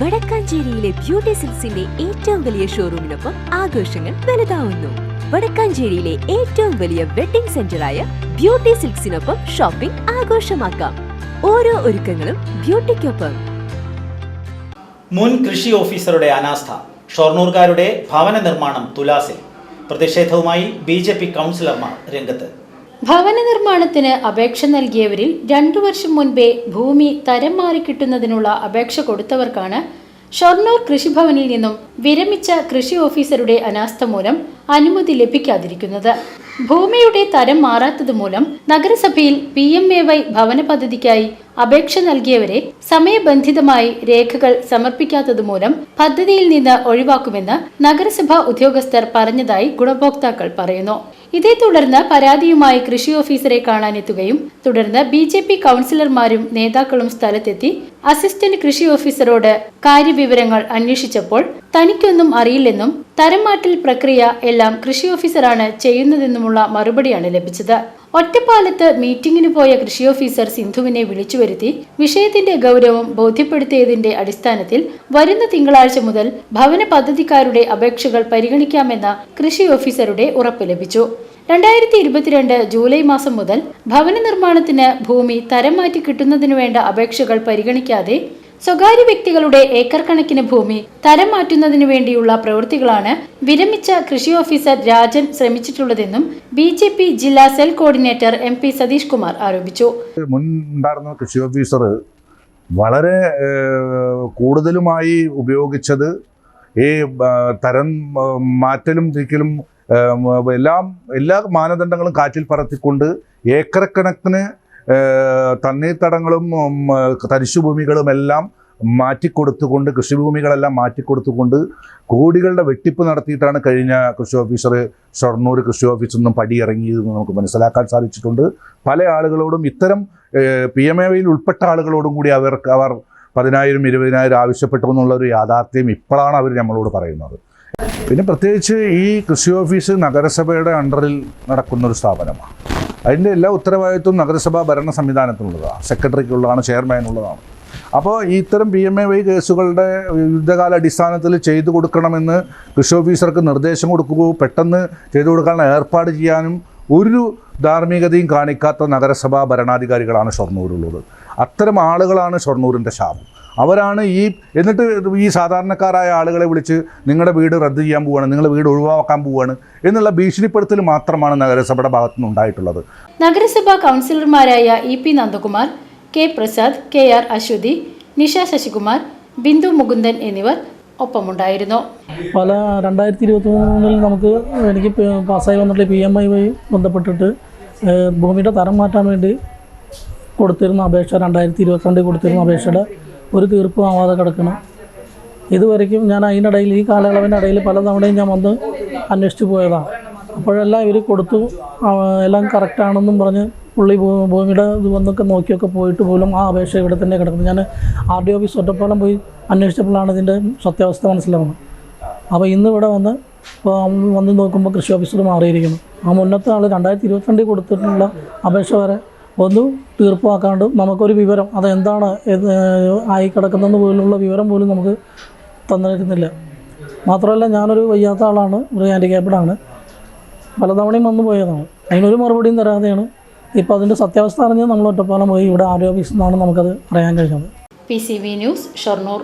വടക്കാഞ്ചേരിയിലെ beauty സിൽസിന്റെ ഏറ്റവും വലിയ ഷോറൂമിനൊപ്പം ആഘോഷങ്ങൾ വലുതാവുന്നു. വടക്കാഞ്ചേരിയിലെ ഏറ്റവും വലിയ വെഡിംഗ് സെന്ററായ ബ്യൂട്ടി സിൽക്സിനൊപ്പം ഷോപ്പിംഗ് ആഘോഷമാക്കാം. ഓരോ ഒരുക്കങ്ങളും ബ്യൂട്ടിക്കൊപ്പം. മുൻ കൃഷി ഓഫീസറുടെ അനാസ്ഥ ഷൊർണൂർക്കാരുടെ ഭവന നിർമ്മാണം തുലാസിൽ. പ്രതിഷേധവുമായി ബി ജെ പി കൗൺസിലർമാർ രംഗത്ത്. ഭവന നിർമ്മാണത്തിന് അപേക്ഷ നൽകിയവരിൽ രണ്ടു വർഷം മുൻപേ ഭൂമി തരം മാറി കിട്ടുന്നതിനുള്ള അപേക്ഷ കൊടുത്തവർക്കാണ് ഷൊർണൂർ കൃഷിഭവനിൽ നിന്നും വിരമിച്ച കൃഷി ഓഫീസറുടെ അനാസ്ഥ മൂലം അനുമതി ലഭിക്കാതിരിക്കുന്നത്. ഭൂമിയുടെ തരം മാറാത്തത് മൂലം നഗരസഭയിൽ പി എം എ വൈ ഭവന പദ്ധതിക്കായി അപേക്ഷ നൽകിയവരെ സമയബന്ധിതമായി രേഖകൾ സമർപ്പിക്കാത്തത് മൂലം പദ്ധതിയിൽ നിന്ന് ഒഴിവാക്കുമെന്ന് നഗരസഭാ ഉദ്യോഗസ്ഥർ പറഞ്ഞതായി ഗുണഭോക്താക്കൾ പറയുന്നു. ഇതേ തുടർന്ന് പരാതിയുമായി കൃഷി ഓഫീസറെ കാണാനെത്തുകയും തുടർന്ന് ബി ജെ പി കൗൺസിലർമാരും നേതാക്കളും സ്ഥലത്തെത്തി അസിസ്റ്റന്റ് കൃഷി ഓഫീസറോട് കാര്യവിവരങ്ങൾ അന്വേഷിച്ചപ്പോൾ തനിക്കൊന്നും അറിയില്ലെന്നും തരംമാറ്റൽ പ്രക്രിയ എല്ലാം കൃഷി ഓഫീസറാണ് ചെയ്യുന്നതെന്നുമുള്ള മറുപടിയാണ് ലഭിച്ചത്. ഒറ്റപ്പാലത്ത് മീറ്റിംഗിന് പോയ കൃഷി ഓഫീസർ സിന്ധുവിനെ വിളിച്ചു വരുത്തി വിഷയത്തിന്റെ ഗൗരവം ബോധ്യപ്പെടുത്തിയതിന്റെ അടിസ്ഥാനത്തിൽ വരുന്ന തിങ്കളാഴ്ച മുതൽ ഭവന പദ്ധതിക്കാരുടെ അപേക്ഷകൾ പരിഗണിക്കാമെന്ന കൃഷി ഓഫീസറുടെ ഉറപ്പ് ലഭിച്ചു. രണ്ടായിരത്തി ഇരുപത്തിരണ്ട് ജൂലൈ മാസം മുതൽ ഭവന നിർമ്മാണത്തിന് ഭൂമി തരം മാറ്റി കിട്ടുന്നതിനു വേണ്ട അപേക്ഷകൾ പരിഗണിക്കാതെ സ്വകാര്യ വ്യക്തികളുടെ ഏക്കർ കണക്കിന് ഭൂമി തരം മാറ്റുന്നതിനു വേണ്ടിയുള്ള പ്രവൃത്തികളാണ് വിരമിച്ച കൃഷി ഓഫീസർ രാജൻ ശ്രമിച്ചിട്ടുള്ളതെന്നും ബി ജെ പി ജില്ലാ cell coordinator M P Satheesh Kumar ആരോപിച്ചു. മുൻ ഉണ്ടായിരുന്ന കൃഷി ഓഫീസർ വളരെ കൂടുതലുമായി ഉപയോഗിച്ചത് ഈ തരം മാറ്റലും തിരിക്കലും എല്ലാം എല്ലാ മാനദണ്ഡങ്ങളും കാറ്റിൽ പറത്തിക്കൊണ്ട് ഏക്കറക്കണക്കിന് തണ്ണീർത്തടങ്ങളും തരിശുഭൂമികളും എല്ലാം മാറ്റിക്കൊടുത്തുകൊണ്ട് കൃഷിഭൂമികളെല്ലാം മാറ്റിക്കൊടുത്തുകൊണ്ട് കോടികളുടെ വെട്ടിപ്പ് നടത്തിയിട്ടാണ് കഴിഞ്ഞ കൃഷി ഓഫീസർ ഷൊർണൂർ കൃഷി ഓഫീസിൽ നിന്നും പടിയിറങ്ങിയതെന്ന് നമുക്ക് മനസ്സിലാക്കാൻ സാധിച്ചിട്ടുണ്ട്. പല ആളുകളോടും ഇത്തരം പി എം എ വയിൽ ഉൾപ്പെട്ട ആളുകളോടും കൂടി അവർക്ക് അവർ പതിനായിരം ഇരുപതിനായിരം ആവശ്യപ്പെട്ടു എന്നുള്ള ഒരു യാഥാർത്ഥ്യം ഇപ്പോഴാണ് അവർ നമ്മളോട് പറയുന്നത്. പിന്നെ പ്രത്യേകിച്ച് ഈ കൃഷി ഓഫീസ് നഗരസഭയുടെ അണ്ടറിൽ നടക്കുന്ന ഒരു സ്ഥാപനമാണ്. അതിന്റെ എല്ലാ ഉത്തരവാദിത്വവും നഗരസഭാ ഭരണ സംവിധാനത്തിനുള്ളതാണ്. സെക്രട്ടറിക്കുള്ളതാണ് ചെയർമാനുള്ളതാണ്. അപ്പോൾ ഇത്തരം പി എം എ വൈ കേസുകളുടെ യുദ്ധകാല അടിസ്ഥാനത്തിൽ ചെയ്തു കൊടുക്കണമെന്ന് കൃഷി ഓഫീസർക്ക് നിർദ്ദേശം കൊടുക്കുകയോ പെട്ടെന്ന് ചെയ്തു കൊടുക്കാനുള്ള ഏർപ്പാട് ചെയ്യാനും ഒരു ധാർമ്മികതയും കാണിക്കാത്ത നഗരസഭാ ഭരണാധികാരികളാണ് ഷൊർണൂരിലുള്ളത്. അത്തരം ആളുകളാണ് ഷൊർണൂരിന്റെ ശാപം. അവരാണ് ഈ എന്നിട്ട് ഈ സാധാരണക്കാരായ ആളുകളെ വിളിച്ച് നിങ്ങളുടെ വീട് റദ്ദ് ചെയ്യാൻ പോവുകയാണ് നിങ്ങളുടെ വീട് ഒഴിവാക്കാൻ പോവുകയാണ് എന്നുള്ള ഭീഷണിപ്പെടുത്തൽ മാത്രമാണ് നഗരസഭയുടെ ഭാഗത്തുനിന്ന് ഉണ്ടായിട്ടുള്ളത് നഗരസഭാ കൗൺസിലർമാരായ E P Nandakumar K Prasad K R Aswathy Nisha Sasikumar Bindu Mukundan എന്നിവർ ഒപ്പമുണ്ടായിരുന്നു. പല രണ്ടായിരത്തി ഇരുപത്തി മൂന്നിൽ നമുക്ക് എനിക്ക് പാസ്സായി വന്നിട്ടുള്ള പി എം ഐ വഴി ബന്ധപ്പെട്ടിട്ട് ഭൂമിയുടെ തരം മാറ്റാൻ വേണ്ടി കൊടുത്തിരുന്ന അപേക്ഷ രണ്ടായിരത്തി ഇരുപത്തിരണ്ടിൽ കൊടുത്തിരുന്ന അപേക്ഷയുടെ ഒരു തീർപ്പും ആവാതെ കിടക്കണം. ഇതുവരെയ്ക്കും ഞാൻ അതിനിടയിൽ ഈ കാലയളവിന്റെ ഇടയിൽ പല തവണയും ഞാൻ വന്ന് അന്വേഷിച്ച് പോയതാണ് അപ്പോഴെല്ലാം ഇവർ കൊടുത്തു എല്ലാം കറക്റ്റാണെന്നും പറഞ്ഞ് പുള്ളി ഭൂമിയുടെ ഇത് വന്നൊക്കെ നോക്കിയൊക്കെ പോയിട്ട് പോലും ആ അപേക്ഷ ഇവിടെ തന്നെ കിടക്കുന്നത് ഞാൻ ആർ ഡി ഓഫീസ് ഒറ്റപ്പാലം പോയി അന്വേഷിച്ചപ്പോഴാണ് ഇതിന്റെ സത്യാവസ്ഥ മനസ്സിലാവുന്നത്. അപ്പോൾ ഇന്ന് ഇവിടെ വന്ന് വന്ന് നോക്കുമ്പോൾ കൃഷി ഓഫീസർ മാറിയിരിക്കുന്നു. ആ മുന്നത്തെ ആൾ രണ്ടായിരത്തി ഇരുപത്തിരണ്ടിൽ കൊടുത്തിട്ടുള്ള അപേക്ഷ വരെ ഒന്നും തീർപ്പാക്കാണ്ട് നമുക്കൊരു വിവരം അതെന്താണ് ആയി കിടക്കുന്നതെന്ന് പോലുള്ള വിവരം പോലും നമുക്ക് തന്നിരുന്നില്ല. മാത്രമല്ല ഞാനൊരു വയ്യാത്ത ആളാണ് ഒരു ഹാൻഡിക്യാപ്ഡാണ് പലതവണയും വന്നു പോയതാണ്. അതിനൊരു മറുപടിയും തരാതെയാണ് ഇപ്പോൾ അതിന്റെ സത്യാവസ്ഥ അറിഞ്ഞ് നമ്മൾ ഒറ്റപ്പാലം പോയി ഇവിടെ ആരോഗ്യ നമുക്കത് അറിയാൻ കഴിഞ്ഞത്. P C B news Shoranur